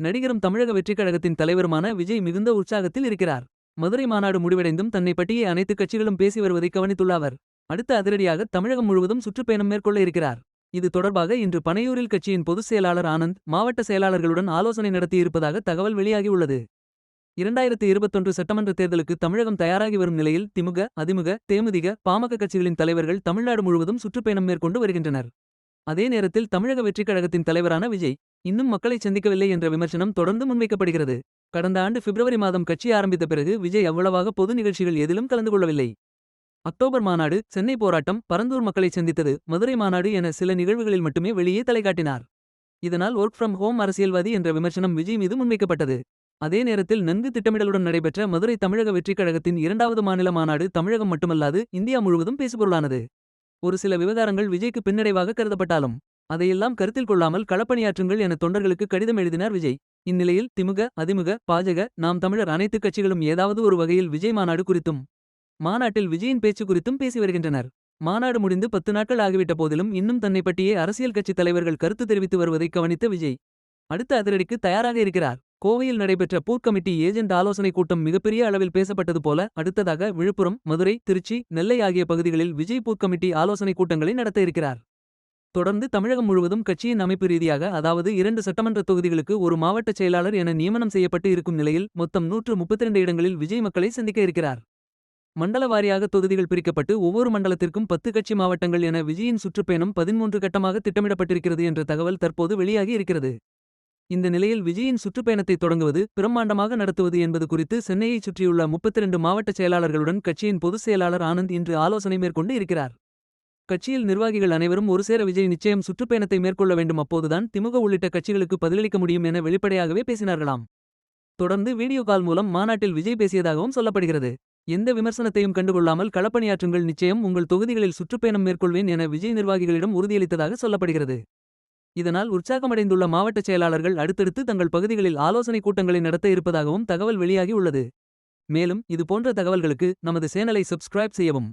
நடிகரும் தமிழக வெற்றிக் கழகத்தின் தலைவருமான விஜய் மிகுந்த உற்சாகத்தில் இருக்கிறார். மதுரை மாநாடு முடிவடைந்தும் தன்னை பற்றியே அனைத்து கட்சிகளும் பேசி வருவதை கவனித்துள்ள அவர். அடுத்த அதிரடியாக தமிழகம் முழுவதும் சுற்றுப்பயணம் மேற்கொள்ள இருக்கிறார். இது தொடர்பாக இன்று பனையூரில் கட்சியின் பொதுச் செயலாளர் ஆனந்த் மாவட்ட செயலாளர்களுடன் ஆலோசனை நடத்தியிருப்பதாக தகவல் வெளியாகியுள்ளது. இரண்டாயிரத்து இருபத்தொன்று சட்டமன்ற தேர்தலுக்கு தமிழகம் தயாராகி வரும் நிலையில் திமுக அதிமுக தேமுதிக பாமக கட்சிகளின் தலைவர்கள் தமிழ்நாடு முழுவதும் சுற்றுப்பயணம் மேற்கொண்டு வருகின்றனர். அதே நேரத்தில் தமிழக வெற்றிக் கழகத்தின் தலைவரான விஜய் இன்னும் மக்களை சந்திக்கவில்லை என்ற விமர்சனம் தொடர்ந்து முன்வைக்கப்படுகிறது. கடந்த ஆண்டு பிப்ரவரி மாதம் கட்சி ஆரம்பித்த பிறகு விஜய் அவ்வளவாக பொது நிகழ்ச்சிகள் எதிலும் கலந்து கொள்ளவில்லை. அக்டோபர் மாநாடு சென்னை போராட்டம் பரந்தூர் மக்களை சந்தித்தது மதுரை மாநாடு என சில நிகழ்வுகளில் மட்டுமே வெளியே தலைகாட்டினார். இதனால் ஒர்க் ஃப்ரம் ஹோம் அரசியல்வாதி என்ற விமர்சனம் விஜய் மீது முன்வைக்கப்பட்டது. அதே நேரத்தில் நன்கு திட்டமிடலுடன் நடைபெற்ற மதுரை தமிழக வெற்றிக் கழகத்தின் இரண்டாவது மாநில மாநாடு தமிழகம் மட்டுமல்லாது இந்தியா முழுவதும் பேசுபொருளானது. ஒரு சில விவகாரங்கள் விஜய்க்கு பின்னடைவாக கருதப்பட்டாலும். அதையெல்லாம் கருத்தில் கொள்ளாமல் களப்பணியாற்றுங்கள் என தொண்டர்களுக்கு கடிதம் எழுதினார் விஜய். இந்நிலையில் திமுக அதிமுக பாஜக நாம் தமிழர் அனைத்து கட்சிகளும் ஏதாவது ஒரு வகையில் விஜய் மாநாடு குறித்தும். மாநாட்டில் விஜயின் பேச்சு குறித்தும் பேசி வருகின்றனர். மாநாடு முடிந்து பத்து நாட்கள் ஆகிவிட்ட போதிலும் இன்னும் தன்னை பற்றியே அரசியல் கட்சித் தலைவர்கள் கருத்து தெரிவித்து வருவதை கவனித்த விஜய். அடுத்த அதிரடிக்கு தயாராக இருக்கிறார். கோவையில் நடைபெற்ற பூத் கமிட்டி ஏஜென்ட் ஆலோசனைக் கூட்டம் மிகப்பெரிய அளவில் பேசப்பட்டது போல அடுத்ததாக விழுப்புரம் மதுரை திருச்சி நெல்லை ஆகிய பகுதிகளில் விஜய் பூத் கமிட்டி ஆலோசனைக் கூட்டங்களை நடத்த இருக்கிறார். தொடர்ந்து தமிழகம் முழுவதும் கட்சியின் அமைப்பு ரீதியாக அதாவது இரண்டு சட்டமன்ற தொகுதிகளுக்கு ஒரு மாவட்டச் செயலாளர் என நியமனம் செய்யப்பட்டு இருக்கும் நிலையில் மொத்தம் நூற்று முப்பத்திரண்டு இடங்களில் விஜய் மக்களை சந்திக்க இருக்கிறார். மண்டல வாரியாக தொகுதிகள் பிரிக்கப்பட்டு ஒவ்வொரு மண்டலத்திற்கும் பத்து கட்சி மாவட்டங்கள் என விஜயின் சுற்றுப்பயணம் பதின்மூன்று கட்டமாக திட்டமிடப்பட்டிருக்கிறது என்ற தகவல் தற்போது வெளியாகி இருக்கிறது. இந்த நிலையில் விஜயின் சுற்றுப்பயணத்தை தொடங்குவது பிரம்மாண்டமாக நடத்துவது என்பது குறித்து சென்னையைச் சுற்றியுள்ள முப்பத்திரண்டு மாவட்ட செயலாளர்களுடன் கட்சியின் பொதுச் செயலாளர் ஆனந்த் இன்று ஆலோசனை மேற்கொண்டு இருக்கிறார். கட்சியில் நிர்வாகிகள் அனைவரும் ஒருசேர விஜய் நிச்சயம் சுற்றுப்பயணத்தை மேற்கொள்ள வேண்டும் அப்போதுதான் திமுக உள்ளிட்ட கட்சிகளுக்கு பதிலளிக்க முடியும் என வெளிப்படையாகவே பேசினார்களாம். தொடர்ந்து வீடியோ கால் மூலம் மாநாட்டில் விஜய் பேசியதாகவும் சொல்லப்படுகிறது. எந்த விமர்சனத்தையும் கண்டுகொள்ளாமல் களப்பணியாற்றுங்கள் நிச்சயம் உங்கள் தொகுதிகளில் சுற்றுப்பயணம் மேற்கொள்வேன் என விஜய் நிர்வாகிகளிடம் உறுதியளித்ததாக சொல்லப்படுகிறது. இதனால் உற்சாகமடைந்துள்ள மாவட்டச் செயலாளர்கள் அடுத்தடுத்து தங்கள் பகுதிகளில் ஆலோசனைக் கூட்டங்களை நடத்த இருப்பதாகவும் தகவல் வெளியாகி உள்ளது. மேலும் இது போன்ற தகவல்களுக்கு நமது சேனலை சப்ஸ்கிரைப் செய்யவும்.